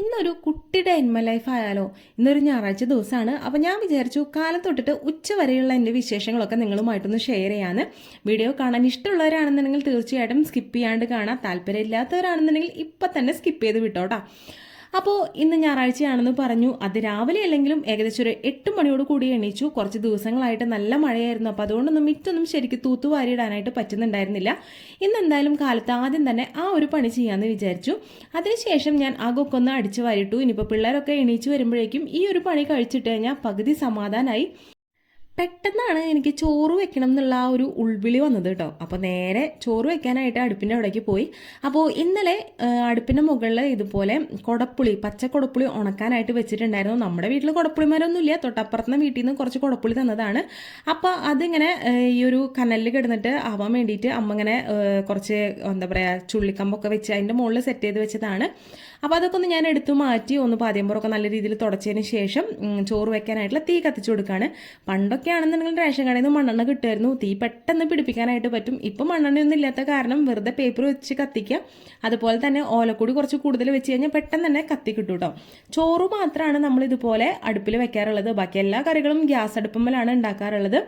ഇന്നൊരു കുട്ടിയുടെ എൻമ ലൈഫ് ആയാലോ? ഇന്നൊരു ഞായറാഴ്ച ദിവസമാണ് അപ്പോൾ ഞാൻ വിചാരിച്ചു കാലം തൊട്ടിട്ട് ഉച്ച വരെയുള്ള എന്റെ വിശേഷങ്ങളൊക്കെ നിങ്ങളുമായിട്ടൊന്ന് ഷെയർ ചെയ്യാന്ന്. വീഡിയോ കാണാൻ ഇഷ്ടമുള്ളവരാണെന്നുണ്ടെങ്കിൽ തീർച്ചയായിട്ടും സ്കിപ്പ് ചെയ്യാണ്ട് കാണാം. താല്പര്യമില്ലാത്തവരാണെന്നുണ്ടെങ്കിൽ ഇപ്പം തന്നെ സ്കിപ്പ് ചെയ്ത് വിട്ടോട്ടാ അപ്പോൾ ഇന്ന് ഞായറാഴ്ചയാണെന്ന് പറഞ്ഞു. അത് രാവിലെ അല്ലെങ്കിലും ഏകദേശം ഒരു എട്ട് മണിയോട് കൂടി എണീച്ചു. കുറച്ച് ദിവസങ്ങളായിട്ട് നല്ല മഴയായിരുന്നു. അപ്പോൾ അതുകൊണ്ടൊന്നും മിറ്റൊന്നും ശരിക്കും തൂത്തുവാരിയിടാനായിട്ട് പറ്റുന്നുണ്ടായിരുന്നില്ല. ഇന്ന് എന്തായാലും കാലത്ത് ആദ്യം തന്നെ ആ ഒരു പണി ചെയ്യാമെന്ന് വിചാരിച്ചു. അതിനുശേഷം ഞാൻ ആ ഒന്ന് അടിച്ചു വാരിട്ടു ഇനിയിപ്പോൾ പിള്ളേരൊക്കെ എണീച്ചു വരുമ്പോഴേക്കും ഈ ഒരു പണി കഴിച്ചിട്ട് കഴിഞ്ഞാൽ പകുതി സമാധാനമായി പെട്ടെന്നാണ് എനിക്ക് ചോറ് വെക്കണം എന്നുള്ള ആ ഒരു ഉൾവിളി വന്നത് കേട്ടോ. അപ്പോൾ നേരെ ചോറ് വെക്കാനായിട്ട് അടുപ്പിന്റെ അവിടേക്ക് പോയി. അപ്പോൾ ഇന്നലെ അടുപ്പിന്റെ മുകളിൽ ഇതുപോലെ കുടപ്പുളി പച്ച കുടപ്പുളി ഉണക്കാനായിട്ട് വെച്ചിട്ടുണ്ടായിരുന്നു. നമ്മുടെ വീട്ടിൽ കൊടപ്പുളിമാരൊന്നുമില്ല. തൊട്ടപ്പുറത്തുനിന്ന് വീട്ടിൽ നിന്ന് കുറച്ച് കുടപ്പുളി തന്നതാണ്. അപ്പോൾ അതിങ്ങനെ ഈ ഒരു കനലിൽ കിടന്നിട്ട് ആവാൻ വേണ്ടിയിട്ട് അമ്മ ഇങ്ങനെ കുറച്ച് എന്താ പറയുക ചുള്ളിക്കമ്പൊക്കെ വെച്ച് അതിന്റെ മുകളിൽ സെറ്റ് ചെയ്ത് വെച്ചതാണ്. അപ്പോൾ അതൊക്കെ ഒന്ന് ഞാൻ എടുത്തു മാറ്റി ഒന്ന് പാതിയമ്പുറമൊക്കെ നല്ല രീതിയിൽ തുടച്ചതിന് ശേഷം ചോറ് വെക്കാനായിട്ടുള്ള തീ കത്തിച്ചു കൊടുക്കുകയാണ് പണ്ടൊക്കെ ആണെന്നുണ്ടെങ്കിൽ റേഷൻ കടയിൽ നിന്ന് മണ്ണെണ്ണ കിട്ടുമായിരുന്നു. തീ പെട്ടെന്ന് പിടിപ്പിക്കാനായിട്ട് പറ്റും. ഇപ്പം മണ്ണെണ്ണയൊന്നും ഇല്ലാത്ത കാരണം വെറുതെ പേപ്പർ വെച്ച് കത്തിക്കുക. അതുപോലെ തന്നെ ഓലക്കൂടി കുറച്ച് കൂടുതൽ വെച്ച് കഴിഞ്ഞാൽ പെട്ടെന്ന് തന്നെ കത്തി കിട്ടും കേട്ടോ ചോറ് മാത്രമാണ് നമ്മൾ ഇതുപോലെ അടുപ്പിൽ വെക്കാറുള്ളത്. ബാക്കി എല്ലാ കറികളും ഗ്യാസ് അടുപ്പമ്മലാണ് ഉണ്ടാക്കാറുള്ളത്.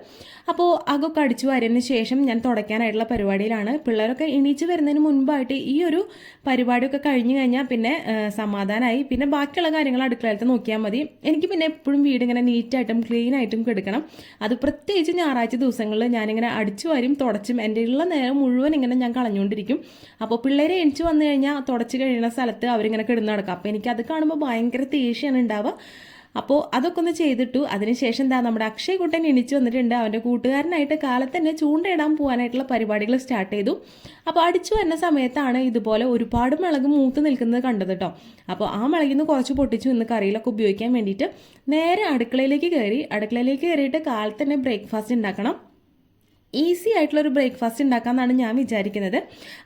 അപ്പോൾ അകൊക്കെ അടിച്ചു വാരിയതിന് ശേഷം ഞാൻ തുടയ്ക്കാനായിട്ടുള്ള പരിപാടിയിലാണ്. പിള്ളേരൊക്കെ എണീച്ച് വരുന്നതിന് മുൻപായിട്ട് ഈ ഒരു പരിപാടിയൊക്കെ കഴിഞ്ഞു കഴിഞ്ഞാൽ പിന്നെ സമാധാനമായി പിന്നെ ബാക്കിയുള്ള കാര്യങ്ങൾ അടുക്കളയിലത്തെ നോക്കിയാൽ മതി. എനിക്ക് പിന്നെ എപ്പോഴും വീട് ഇങ്ങനെ നീറ്റായിട്ടും ക്ലീൻ ആയിട്ടും കിടക്കണം. അത് പ്രത്യേകിച്ച് ഞായറാഴ്ച ദിവസങ്ങളിൽ ഞാനിങ്ങനെ അടിച്ചു വാരും തുടച്ചും എന്റെ ഉള്ള നേരം മുഴുവൻ ഇങ്ങനെ ഞാൻ കളഞ്ഞുകൊണ്ടിരിക്കും. അപ്പോൾ പിള്ളേരെ എണിച്ച് വന്നു കഴിഞ്ഞാൽ തുടച്ച് കഴിയുന്ന സ്ഥലത്ത് അവരിങ്ങനെ കിടന്നു നടക്കാം. അപ്പോൾ എനിക്കത് കാണുമ്പോൾ ഭയങ്കര ദേഷ്യമാണ് ഉണ്ടാവുക. അപ്പോൾ അതൊക്കെ ഒന്ന് ചെയ്തിട്ടു. അതിനുശേഷം എന്താ നമ്മുടെ അക്ഷയ് കുട്ടൻ എണിച്ച് വന്നിട്ടുണ്ട്. അവന്റെ കൂട്ടുകാരനായിട്ട് കാലത്ത് തന്നെ ചൂണ്ടയിടാൻ പോകാനായിട്ടുള്ള പരിപാടികൾ സ്റ്റാർട്ട് ചെയ്തു. അപ്പോൾ അടിച്ചു വരുന്ന സമയത്താണ് ഇതുപോലെ ഒരുപാട് മുളക് മൂത്ത് നിൽക്കുന്നത് കണ്ടത് കേട്ടോ. അപ്പോൾ ആ മുളകിൽ നിന്ന് കുറച്ച് പൊട്ടിച്ചു ഇന്ന് കറിയിലൊക്കെ ഉപയോഗിക്കാൻ വേണ്ടിയിട്ട് നേരെ അടുക്കളയിലേക്ക് കയറി. അടുക്കളയിലേക്ക് കയറിയിട്ട് കാലത്ത് തന്നെ ബ്രേക്ക്ഫാസ്റ്റ് ഉണ്ടാക്കണം. ഈസി ആയിട്ടുള്ള ഒരു ബ്രേക്ക്ഫാസ്റ്റ് ഉണ്ടാക്കാമെന്നാണ് ഞാൻ വിചാരിക്കുന്നത്.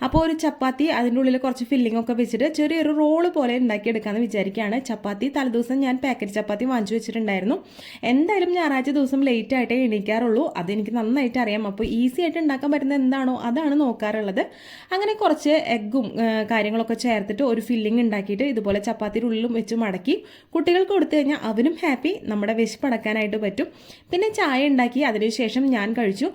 അപ്പോൾ ഒരു ചപ്പാത്തി അതിന്റെ ഉള്ളിൽ കുറച്ച് ഫില്ലിംഗ് ഒക്കെ വെച്ചിട്ട് ചെറിയൊരു റോൾ പോലെ ഉണ്ടാക്കിയെടുക്കാമെന്ന് വിചാരിക്കുകയാണ്. ചപ്പാത്തി തലേദിവസം ഞാൻ പാക്കറ്റ് ചപ്പാത്തി വാങ്ങിച്ചു വെച്ചിട്ടുണ്ടായിരുന്നു. എന്തായാലും ഞായറാഴ്ച ദിവസം ലേറ്റ് ആയിട്ടേ എണീക്കാറുള്ളൂ. അതെനിക്ക് നന്നായിട്ട് അറിയാം. അപ്പോൾ ഈസി ആയിട്ട് ഉണ്ടാക്കാൻ പറ്റുന്ന എന്താണോ അതാണ് നോക്കാറുള്ളത്. അങ്ങനെ കുറച്ച് എഗ്ഗും കാര്യങ്ങളൊക്കെ ചേർത്തിട്ട് ഒരു ഫില്ലിംഗ് ഉണ്ടാക്കിയിട്ട് ഇതുപോലെ ചപ്പാത്തിയുടെ ഉള്ളിലും വെച്ച് മടക്കി കുട്ടികൾക്ക് കൊടുത്തു കഴിഞ്ഞാൽ അവരും ഹാപ്പി നമ്മുടെ വിശപ്പടക്കാനായിട്ട് പറ്റും. പിന്നെ ചായ ഉണ്ടാക്കി അതിനുശേഷം ഞാൻ കഴിച്ചു.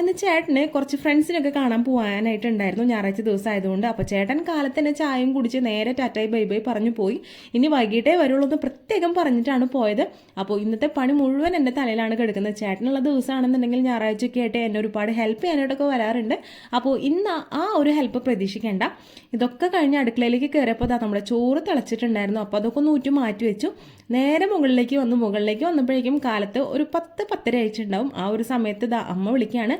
ഇന്ന് ചേട്ടന് കുറച്ച് ഫ്രണ്ട്സിനൊക്കെ കാണാൻ പോകാനായിട്ടുണ്ടായിരുന്നു ഞായറാഴ്ച ദിവസം ആയതുകൊണ്ട് അപ്പോൾ ചേട്ടൻ കാലത്ത് തന്നെ ചായയും കുടിച്ച് നേരെ ടാറ്റായി ബൈ ബൈ പറഞ്ഞു പോയി. ഇനി വൈകിട്ടേ വരുള്ളൂ എന്ന് പ്രത്യേകം പറഞ്ഞിട്ടാണ് പോയത്. അപ്പോൾ ഇന്നത്തെ പണി മുഴുവൻ എന്റെ തലയിലാണ് കിടക്കുന്നത്. ചേട്ടനുള്ള ദിവസമാണെന്നുണ്ടെങ്കിൽ ഞായറാഴ്ചയൊക്കെ ആയിട്ട് എന്നെ ഒരുപാട് ഹെൽപ്പ് ചെയ്യാനായിട്ടൊക്കെ വരാറുണ്ട്. അപ്പോൾ ഇന്ന് ആ ഒരു ഹെൽപ്പ് പ്രതീക്ഷിക്കേണ്ട. ഇതൊക്കെ കഴിഞ്ഞ് അടുക്കളയിലേക്ക് കയറിയപ്പോൾ അതാ നമ്മുടെ ചോറ് തിളച്ചിട്ടുണ്ടായിരുന്നു. അപ്പോൾ അതൊക്കെ ഒന്ന് ഊറ്റി മാറ്റി വെച്ചു. നേരെ മുകളിലേക്ക് വന്നു. മുകളിലേക്ക് വന്നപ്പോഴേക്കും കാലത്ത് ഒരു പത്ത് പത്തര ഉണ്ടാവും ആ ഒരു സമയത്ത് അമ്മ വിളിക്കുകയാണ്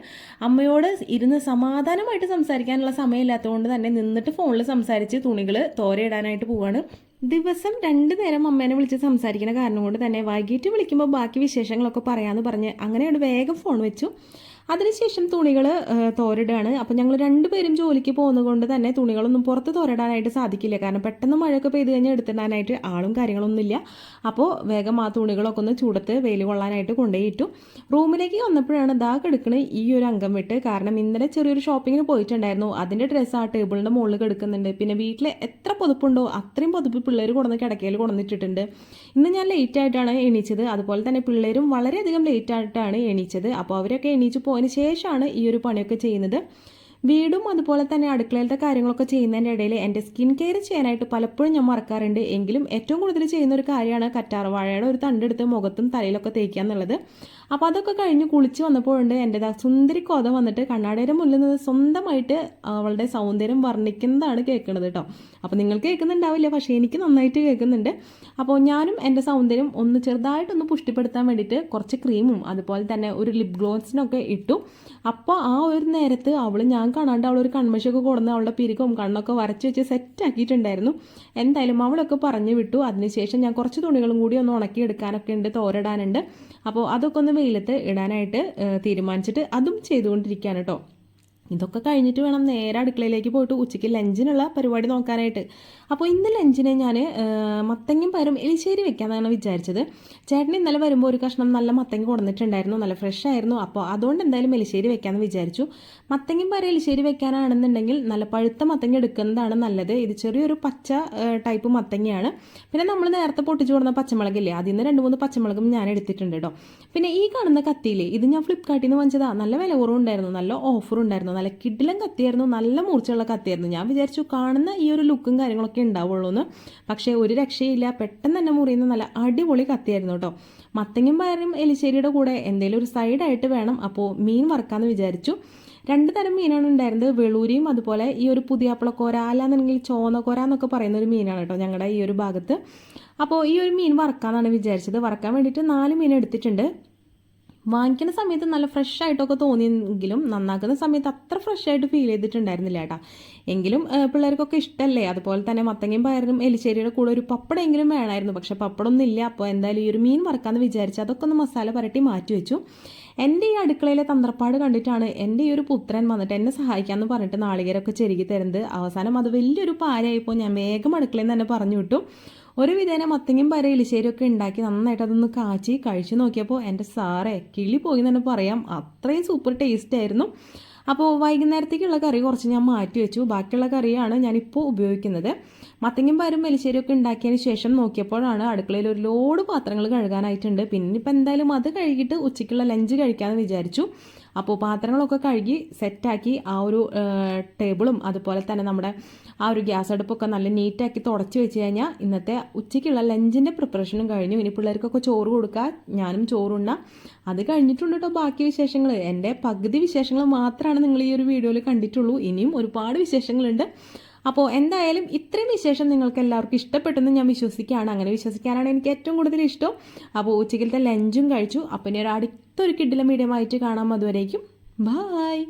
അമ്മയോട് ഇരുന്ന് സമാധാനമായിട്ട് സംസാരിക്കാനുള്ള സമയമില്ലാത്തതുകൊണ്ട് തന്നെ നിന്നിട്ട് ഫോണിൽ സംസാരിച്ച് തുണികൾ തോരയിടാനായിട്ട് പോവാണ്. ദിവസം രണ്ട് നേരം അമ്മേനെ വിളിച്ച് സംസാരിക്കുന്ന കാരണം കൊണ്ട് തന്നെ വൈകിട്ട് വിളിക്കുമ്പോൾ ബാക്കി വിശേഷങ്ങളൊക്കെ പറയാമെന്ന് പറഞ്ഞ് അങ്ങനെയോട് വേഗം ഫോൺ വെച്ചു. അതിനുശേഷം തുണികൾ തോരിടുകയാണ് അപ്പോൾ ഞങ്ങൾ രണ്ടുപേരും ജോലിക്ക് പോകുന്നത് കൊണ്ട് തന്നെ തുണികളൊന്നും പുറത്ത് തോരിടാനായിട്ട് സാധിക്കില്ല. കാരണം പെട്ടെന്ന് മഴയൊക്കെ പെയ്ത് കഴിഞ്ഞാൽ എടുത്തിടാനായിട്ട് ആളും കാര്യങ്ങളൊന്നും ഇല്ല അപ്പോൾ വേഗം ആ തുണികളൊക്കെ ഒന്ന് ചൂടത്ത് വെയിൽ കൊള്ളാനായിട്ട് കൊണ്ടുപോയിട്ടു. റൂമിലേക്ക് വന്നപ്പോഴാണ് ദാ കിടക്കണ ഈ ഒരു അംഗം വിട്ട്. കാരണം ഇന്നലെ ചെറിയൊരു ഷോപ്പിങ്ങിന് പോയിട്ടുണ്ടായിരുന്നു. അതിന്റെ ഡ്രസ്സ് ആ ടേബിളിന്റെ മുകളിൽ കിടക്കുന്നുണ്ട്. പിന്നെ വീട്ടിൽ എത്ര പൊതുപ്പുണ്ടോ അത്രയും പൊതുപ്പ് പിള്ളേർ കൊണ്ടുവന്ന് കിടക്കയിൽ കൊണ്ടുവന്നിട്ടിട്ടുണ്ട്. ഇന്ന് ഞാൻ ലേറ്റ് ആയിട്ടാണ് എണീച്ചത്. അതുപോലെ തന്നെ പിള്ളേരും വളരെയധികം ലേറ്റ് ആയിട്ടാണ് എണീച്ചത്. അപ്പോൾ അവരൊക്കെ എണീച്ച് പോയതിന് ശേഷമാണ് ഈ ഒരു പണിയൊക്കെ ചെയ്യുന്നത്. വീടും അതുപോലെ തന്നെ അടുക്കളയിലത്തെ കാര്യങ്ങളൊക്കെ ചെയ്യുന്നതിന്റെ ഇടയിൽ എന്റെ സ്കിൻ കെയർ ചെയ്യാനായിട്ട് പലപ്പോഴും ഞാൻ മറക്കാറുണ്ട്. എങ്കിലും ഏറ്റവും കൂടുതൽ ചെയ്യുന്ന ഒരു കാര്യമാണ് കറ്റാർവാഴയുടെ ഒരു തണ്ടെടുത്ത് മുഖത്തും തലയിലൊക്കെ തേക്കുക എന്നുള്ളത്. അപ്പോൾ അതൊക്കെ കഴിഞ്ഞ് കുളിച്ച് വന്നപ്പോഴുണ്ട് എന്റെ സുന്ദരി കോത വന്നിട്ട് കണ്ണാടിയുടെ മുന്നിൽ നിന്ന് സ്വന്തമായിട്ട് അവളുടെ സൗന്ദര്യം വർണിക്കുന്നതാണ് കേൾക്കുന്നത് കേട്ടോ. അപ്പോൾ നിങ്ങൾ കേൾക്കുന്നുണ്ടാവില്ല പക്ഷേ എനിക്ക് നന്നായിട്ട് കേൾക്കുന്നുണ്ട്. അപ്പോൾ ഞാനും എന്റെ സൗന്ദര്യം ഒന്ന് ചെറുതായിട്ടൊന്ന് പുഷ്ടിപ്പെടുത്താൻ വേണ്ടിയിട്ട് കുറച്ച് ക്രീമും അതുപോലെ തന്നെ ഒരു ലിപ് ഗ്ലോസിനൊക്കെ ഇട്ടു. അപ്പോൾ ആ ഒരു നേരത്ത് അവൾ ഞാൻ കാണാണ്ട് അവൾ ഒരു കൺമശൊക്കെ കൊടുന്ന് അവളുടെ പിരികവും കണ്ണൊക്കെ വരച്ച് വെച്ച് സെറ്റ് ആക്കിയിട്ടുണ്ടായിരുന്നു. എന്തായാലും അവളൊക്കെ പറഞ്ഞു വിട്ടു. അതിനുശേഷം ഞാൻ കുറച്ച് തുണികളും കൂടി ഒന്ന് ഉണക്കി എടുക്കാനൊക്കെ ഉണ്ട് തോരിടാനുണ്ട്. അപ്പോൾ അതൊക്കെ ഒന്ന് വെയിലത്ത് ഇടാനായിട്ട് തീരുമാനിച്ചിട്ട് അതും ചെയ്തുകൊണ്ടിരിക്കുകയാണ് കേട്ടോ ഇതൊക്കെ കഴിഞ്ഞിട്ട് വേണം നേരെ അടുക്കളയിലേക്ക് പോയിട്ട് ഉച്ചയ്ക്ക് ലഞ്ചിനുള്ള പരിപാടി നോക്കാനായിട്ട്. അപ്പോൾ ഇന്ന് ലഞ്ചിനെ ഞാൻ മത്തങ്ങയും പയറും എലിശ്ശേരി വെക്കാമെന്നാണ് വിചാരിച്ചത്. ചേട്ടൻ ഇന്നലെ വരുമ്പോൾ ഒരു കഷ്ണം നല്ല മത്തങ്ങ കൊടുത്തിട്ടുണ്ടായിരുന്നു നല്ല ഫ്രഷ് ആയിരുന്നു. അപ്പോൾ അതുകൊണ്ട് എന്തായാലും എലിശ്ശേരി വെക്കാമെന്ന് വിചാരിച്ചു. മത്തങ്ങയും പയറും എലിശ്ശേരി വെക്കാനാണെന്നുണ്ടെങ്കിൽ നല്ല പഴുത്ത മത്തങ്ങ എടുക്കുന്നതാണ് നല്ലത്. ഇത് ചെറിയൊരു പച്ച ടൈപ്പ് മത്തങ്ങയാണ്. പിന്നെ നമ്മൾ നേരത്തെ പൊട്ടിച്ചു കൊടുക്കുന്ന പച്ചമുളകില്ലേ അതിൽ നിന്ന് രണ്ട് മൂന്ന് പച്ചമുളകും ഞാൻ എടുത്തിട്ടുണ്ട് കേട്ടോ പിന്നെ ഈ കാണുന്ന കത്തിയില്ലേ ഇത് ഞാൻ ഫ്ലിപ്കാർട്ടിൽ നിന്ന് വാങ്ങിച്ചതാണ് നല്ല വില കുറവുണ്ടായിരുന്നു നല്ല ഓഫർ ഉണ്ടായിരുന്നു. നല്ല കിഡിലും കത്തിയായിരുന്നു നല്ല മൂർച്ചയുള്ള കത്തിയായിരുന്നു. ഞാൻ വിചാരിച്ചു കാണുന്ന ഈ ഒരു ലുക്കും കാര്യങ്ങളൊക്കെ ഉണ്ടാവുള്ളൂ എന്ന് പക്ഷേ ഒരു രക്ഷയില്ല. പെട്ടെന്ന് തന്നെ മുറിയുന്ന നല്ല അടിപൊളി കത്തിയായിരുന്നു കേട്ടോ. മത്തങ്ങയും പയറും എലിശ്ശേരിയുടെ കൂടെ എന്തെങ്കിലും ഒരു സൈഡായിട്ട് വേണം. അപ്പോൾ മീൻ വറക്കാന്ന് വിചാരിച്ചു. രണ്ട് തരം മീനാണ് ഉണ്ടായിരുന്നത്. വെളൂരിയും അതുപോലെ ഈ ഒരു പുതിയാപ്പിളക്കോര അല്ലാന്നുണ്ടെങ്കിൽ ചോന്നക്കോര എന്നൊക്കെ പറയുന്ന ഒരു മീനാണ് കേട്ടോ ഞങ്ങളുടെ ഈ ഒരു ഭാഗത്ത്. അപ്പോൾ ഈ ഒരു മീൻ വറക്കാമെന്നാണ് വിചാരിച്ചത്. വറക്കാൻ വേണ്ടിയിട്ട് നാല് മീൻ എടുത്തിട്ടുണ്ട്. വാങ്ങിക്കുന്ന സമയത്ത് നല്ല ഫ്രഷ് ആയിട്ടൊക്കെ തോന്നിയെങ്കിലും നന്നാക്കുന്ന സമയത്ത് അത്ര ഫ്രഷ് ആയിട്ട് ഫീൽ ചെയ്തിട്ടുണ്ടായിരുന്നില്ല ഏട്ടാ എങ്കിലും പിള്ളേർക്കൊക്കെ ഇഷ്ടമല്ലേ അതുപോലെ തന്നെ മത്തങ്ങയും പയറിനും എലിശ്ശേരിയുടെ കൂടെ ഒരു പപ്പടെങ്കിലും വേണമായിരുന്നു. പക്ഷെ പപ്പടമൊന്നും ഇല്ല അപ്പോൾ എന്തായാലും ഈ ഒരു മീൻ വറക്കാമെന്ന് വിചാരിച്ചു അതൊക്കെ ഒന്ന് മസാല പരട്ടി മാറ്റി വെച്ചു. എന്റെ ഈ അടുക്കളയിലെ തന്ത്രപ്പാട് കണ്ടിട്ടാണ് എന്റെ ഈ ഒരു പുത്രൻ വന്നിട്ട് എന്നെ സഹായിക്കാമെന്ന് പറഞ്ഞിട്ട് നാളികേരമൊക്കെ ചെരുകി തരുന്നത്. അവസാനം അത് വലിയൊരു പാരയായപ്പോൾ ഞാൻ വേഗം അടുക്കളയിൽ നിന്ന് തന്നെ പറഞ്ഞു വിട്ടു. ഒരു വിധേന മത്തങ്ങയും പര എലിശ്ശേരിയൊക്കെ ഉണ്ടാക്കി നന്നായിട്ട് അതൊന്ന് കാച്ചി കഴിച്ചു നോക്കിയപ്പോൾ എന്റെ സാറേ കിളി പോയി തന്നെ പറയാം. അത്രയും സൂപ്പർ ടേസ്റ്റ് ആയിരുന്നു. അപ്പോൾ വൈകുന്നേരത്തേക്കുള്ള കറി കുറച്ച് ഞാൻ മാറ്റി വെച്ചു. ബാക്കിയുള്ള കറിയാണ് ഞാനിപ്പോൾ ഉപയോഗിക്കുന്നത്. മത്തങ്ങയും പരും എലിശ്ശേരിയൊക്കെ ഉണ്ടാക്കിയതിന് ശേഷം നോക്കിയപ്പോഴാണ് അടുക്കളയിൽ ഒരു ലോഡ് പാത്രങ്ങൾ കഴുകാനായിട്ടുണ്ട്. പിന്നെ ഇപ്പം എന്തായാലും അത് കഴുകിയിട്ട് ഉച്ചയ്ക്കുള്ള ലഞ്ച് കഴിക്കാമെന്ന് വിചാരിച്ചു. അപ്പോൾ പാത്രങ്ങളൊക്കെ കഴുകി സെറ്റാക്കി ആ ഒരു ടേബിളും അതുപോലെ തന്നെ നമ്മുടെ ആ ഒരു ഗ്യാസ് അടുപ്പൊക്കെ നല്ല നീറ്റാക്കി തുടച്ച് വെച്ച് കഴിഞ്ഞാൽ ഇന്നത്തെ ഉച്ചയ്ക്കുള്ള ലഞ്ചിന്റെ പ്രിപ്പറേഷനും കഴിഞ്ഞു. ഇനി പിള്ളേർക്കൊക്കെ ചോറ് കൊടുക്കുക ഞാനും ചോറുണ്ണ. അത് കഴിഞ്ഞിട്ടുണ്ട് കേട്ടോ ബാക്കി വിശേഷങ്ങൾ എന്റെ പകുതി വിശേഷങ്ങൾ മാത്രമാണ് നിങ്ങൾ ഈ ഒരു വീഡിയോയിൽ കണ്ടിട്ടുള്ളൂ. ഇനിയും ഒരുപാട് വിശേഷങ്ങളുണ്ട്. അപ്പോൾ എന്തായാലും ഇത്രയും വിശേഷം നിങ്ങൾക്ക് എല്ലാവർക്കും ഇഷ്ടപ്പെട്ടെന്ന് ഞാൻ വിശ്വസിക്കുകയാണ്. അങ്ങനെ വിശ്വസിക്കാനാണ് എനിക്ക് ഏറ്റവും കൂടുതൽ ഇഷ്ടം. അപ്പോൾ ഉച്ചയ്ക്കത്തെ ലഞ്ചും കഴിച്ചു. അപ്പം ഇനി ഒരു അടുത്തൊരു കിഡിലെ മീഡിയമായിട്ട് കാണാം. അതുവരേക്കും ബായ്